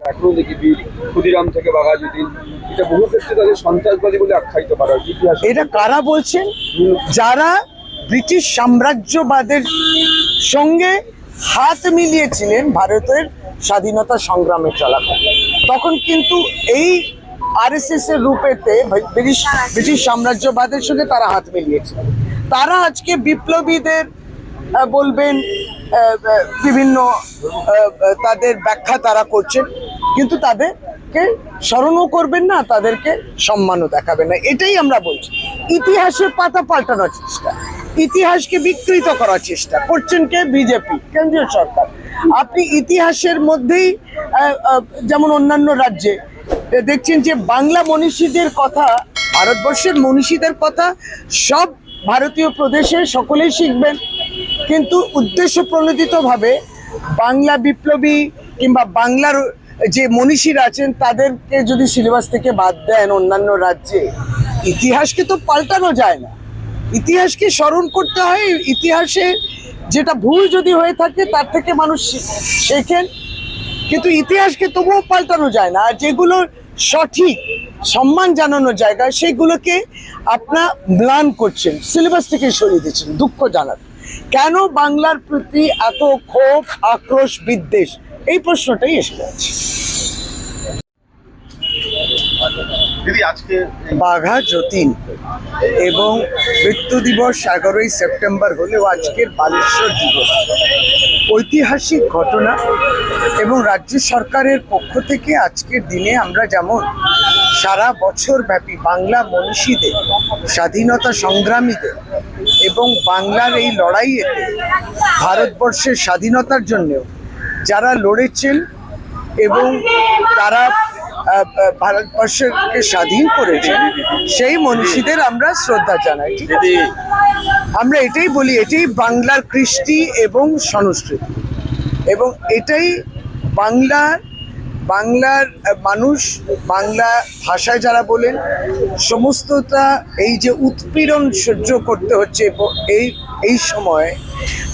এখনও দেখি বীর ক্ষুদিরাম থেকে বাঘাযতীন এটা বহু ক্ষেত্রে তাদের সন্ত্রাসবাদী বলে আখ্যায়িত করা ইতিহাস এটা কারা বলছেন? যারা ব্রিটিশ সাম্রাজ্যবাদের সঙ্গে হাত মিলিয়েছিলেন ভারতের স্বাধীনতা সংগ্রামে চলাকাল তখন কিন্তু এই আরএসএস এর রূপেতে ব্রিটিশ ব্রিটিশ সাম্রাজ্যবাদের সঙ্গে তারা হাত মিলিয়েছিলেন। তারা আজকে বিপ্লবীদের বলবেন বিভিন্ন তাদের ব্যাখ্যা তারা করছেন। কিন্তু তাদেরকে স্মরণও করবেন না, তাদেরকে সম্মানও দেখাবেন না। এটাই আমরা বলছি। ইতিহাসের পাতা পাল্টানোর চেষ্টা। ইতিহাসকে বিকৃত করার চেষ্টা করছেন কে? বিজেপি, কেন্দ্রীয় সরকার। আপনি ইতিহাসের মধ্যেই যেমন অন্যান্য রাজ্যে দেখছেন যে বাংলা মনীষীদের কথা, ভারতবর্ষের মনীষীদের কথা সব ভারতীয় প্রদেশে সকলেই শিখবেন। কিন্তু উদ্দেশ্য প্রণোদিতভাবে বাংলা বিপ্লবী কিংবা বাংলার যে মনীষীরা আছেন, তাদেরকে যদি সিলেবাস থেকে বাদ দেন অন্যান্য রাজ্যে, ইতিহাসকে তো পাল্টানো যায় না। ইতিহাসকে স্মরণ করতে হয়, ইতিহাসে যেটা ভুল যদি হয়ে থাকে, তার থেকে মানুষ শেখেন। কিন্তু ইতিহাসকে তবুও পাল্টানো যায় না। আর যেগুলো সঠিক, সম্মান জানানোর জায়গা, সেগুলোকে আপনার ম্লান করছেন, সিলেবাস থেকে সরিয়ে দিচ্ছেন, দুঃখ জানার কেন বাংলার প্রতি এত ক্ষোভ, আক্রোশ, বিদ্বেষ? এই প্রশ্নটাই এসে যাচ্ছে। বাঘা যতীন এবং মৃত্যু দিবস এগারোই সেপ্টেম্বর হলেও আজকের বালেশ্বর দিবস। ঐতিহাসিক ঘটনা এবং রাজ্য সরকারের পক্ষ থেকে আজকের দিনে আমরা যেমন সারা বছর ব্যাপী বাংলা মনীষীদের স্বাধীনতা সংগ্রামীদের এবং বাংলার এই লড়াইয়েতে ভারতবর্ষের স্বাধীনতার জন্যেও যারা লড়েছেন এবং তারা ভারতবর্ষকে স্বাধীন করেছেন, সেই মনীষীদের আমরা শ্রদ্ধা জানাই আমরা এটাই বলি, এটাই বাংলার কৃষ্টি এবং সংস্কৃতি। এবং এটাই বাংলার বাংলার মানুষ বাংলা ভাষায় যারা বলেন, সমস্তটা এই যে উৎপীড়ন সহ্য করতে হচ্ছে এই এই সময়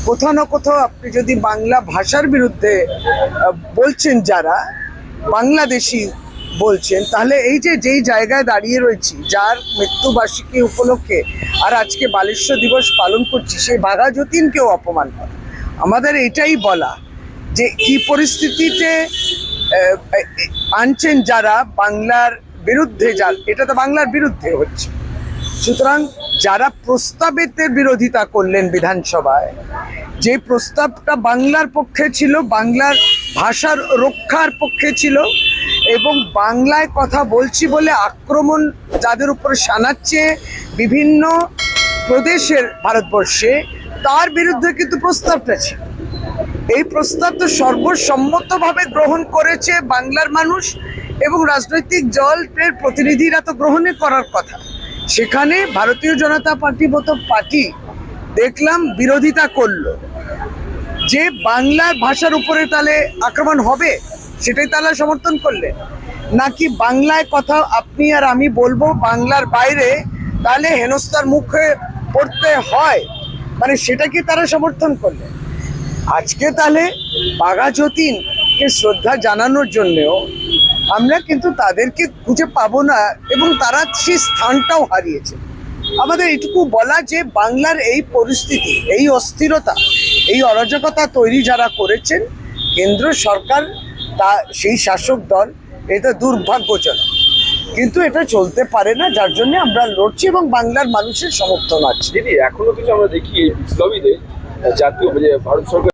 কোথাও না কোথাও আপনি যদি বাংলা ভাষার বিরুদ্ধে বলছেন যারা, বাংলাদেশি বলছেন, তাহলে এই যে যেই জায়গায় দাঁড়িয়ে রয়েছি, যার মৃত্যুবার্ষিকী উপলক্ষে আর আজকে বালেশ্বর দিবস পালন করছি, সেই বাঘা যতীনকেও অপমান করা। আমাদের এটাই বলা যে কি পরিস্থিতিতে আনছেন যারা বাংলার বিরুদ্ধে যা এটা তো বাংলার বিরুদ্ধে হচ্ছে। সুতরাং যারা প্রস্তাবেতে বিরোধিতা করলেন বিধানসভায়, যে প্রস্তাবটা বাংলার পক্ষে ছিল, বাংলার ভাষার রক্ষার পক্ষে ছিল এবং বাংলায় কথা বলছি বলে আক্রমণ যাদের উপর শানাচ্ছে বিভিন্ন প্রদেশের ভারতবর্ষে, তার বিরুদ্ধে কিন্তু প্রস্তাবটা ছিল। এই প্রস্তাব তো সর্বসম্মতভাবে গ্রহণ করেছে বাংলার মানুষ এবং রাজনৈতিক দলের প্রতিনিধিরা তো গ্রহণে করার কথা। সেখানে ভারতীয় জনতা পার্টি মতো পার্টি দেখলাম বিরোধিতা করল। যে বাংলার ভাষার উপরে তাহলে আক্রমণ হবে, সেটাই তারা সমর্থন করলেন নাকি বাংলায় কথা আপনি আর আমি বলব, বাংলার বাইরে তাহলে হেনস্থার মুখে পড়তে হয়? মানে সেটাকে তারা সমর্থন করলেন আজকে তাহলে বাঘা যতীনকে শ্রদ্ধা জানানোর জন্যেও আমরা কিন্তু তাদেরকে খুঁজে পাবো না এবং তারা সেই স্থানটাও হারিয়েছে। আমাদের এটুকু বলা যে বাংলার এই পরিস্থিতি, এই অস্থিরতা, এই অরাজকতা তৈরি যারা করেছেন, কেন্দ্র সরকার, তা সেই শাসক দল, এটা দুর্ভাগ্যজনক। কিন্তু এটা চলতে পারে না, যার জন্য আমরা লড়ছি এবং বাংলার মানুষের সমর্থন আছে। এখনও কিছু আমরা দেখি বিপ্লবীদের জাতীয় যে ভারত সরকার